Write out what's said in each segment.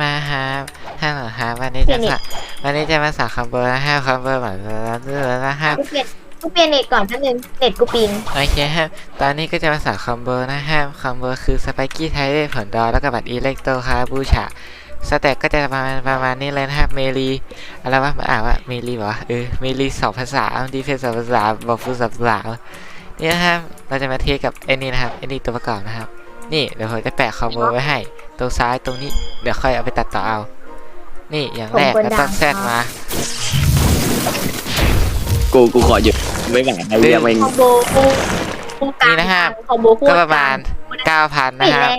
มาครับฮัลโหลครับวันนี้จะสอนวันนี้จะมาสอนคอมโบนะฮะคอมโบแบบแล้วนะฮะกูเปลี่ยนกูเปลี่ยนเน็ตก่อนแป๊บนึงเน็ตกูปิงโอเคครับตอนนี้ก็จะมาสอนคอมโบนะฮะคอมโบคือสไปกี้ไทเดผลดอแล้วก็บัตรอิเล็กโตคาบูชาสเต็ปก็จะประมาณประมาณนี้เลยนะครับเมลีอะไรวะมาอ่านว่าเมลีบอกว่าเออเมลีสองภาษาดีเฟนสองภาษาบอกฟูสองภาษานี่นะครับเราจะมาเทสกับไอ้นี่นะครับไอ้นี่ตัวประกอบนะครับ นี่เดี๋ยวผมจะแปะคอมโบไว้ให้ต รงซ้ายตรงนี้ เดี๋ยวค่อยเอาไปตัดต่อเอา นี่อย่างแรกก็ต้องแซดมากูกูขอหยุดไม่ไหวไอ้เรียไม่คอมโบกูกูกลางนี่นะครับคอมโบคู่ก็ประมาณ9,000ปินะดครับแล้ว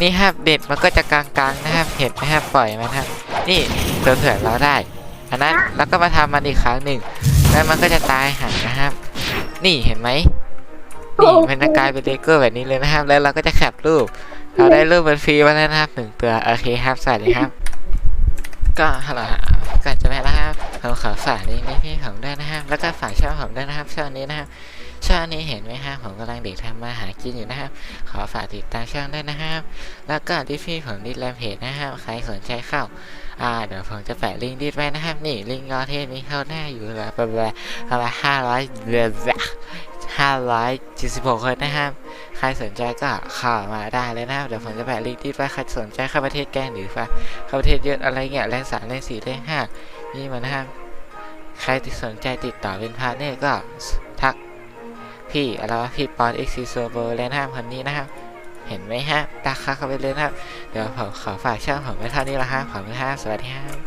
นี่ครับเด็ดมันก็จะกลางๆนะครับ เห็นไหมครับปล่อยมันครับ นี่เผื่อๆเราได้อันนั้นแล้วก็มาทำมันอีกครั้งหนึ่งแล้วมันก็จะตายหายนะครับ นี่เห็นไหมนี่มันจะกลายเป็นเลโก้แบบนี้เลยนะครับ แล้วเราก็จะแคปรูป เราได้รูปเป็นฟรีมาแล้วนะครับหนึ่งตัวโอเคครับสวัสดีครับ ก็ฮัลโหลก่อนจะไปแล้วครับผมขอฝากลิงก์นี้พี่ผมด้วยนะครับ แล้วก็ฝากช่องผมด้วยนะครับช่องนี้นะครับช่องนี้เห็นไหมครับผมกำลังเด็กทำมาหากินอยู่นะครับ ขอฝากติดตามช่องด้วยนะครับ แล้วก็ดิพี่ผมดิสแลมเพจนะครับใครสนใจเข้าอ่าเดี๋ยวผมจะแปะลิงก์ดิสไว้นะครับ นี่ลิงก์ยอเทสมีเข้าหน้าอยู่แล้วประมาณประมาณห้าร้อยเดือนห้าร้อยเจ็ดสิบหกคนนะครับ ครสนใจก็เข้ามาได้เลยนะครับ เดี๋ยวผมจะแปะลิงก์ดิสไว้ใครสนใจเข้าประเทศแกล้งหรือว่าเข้าประเทศเยอะอะไรเงี้ยแรงสามแรงสี่แรงห้านี่มานะครับใครที่สนใจติดต่อเป็นพาร์ทเนอร์ก็ทักพี่อะไรวะพี่ปอนเอ็กซิโซเบอร์เลนะครับคนนี้นะครับ เห็นไหมฮะตักเข้าไปเลยนะครับ เดี๋ยวผมขอฝากช่องผมไว้เท่านี้ละครับขอบคุณครับสวัสดีครับ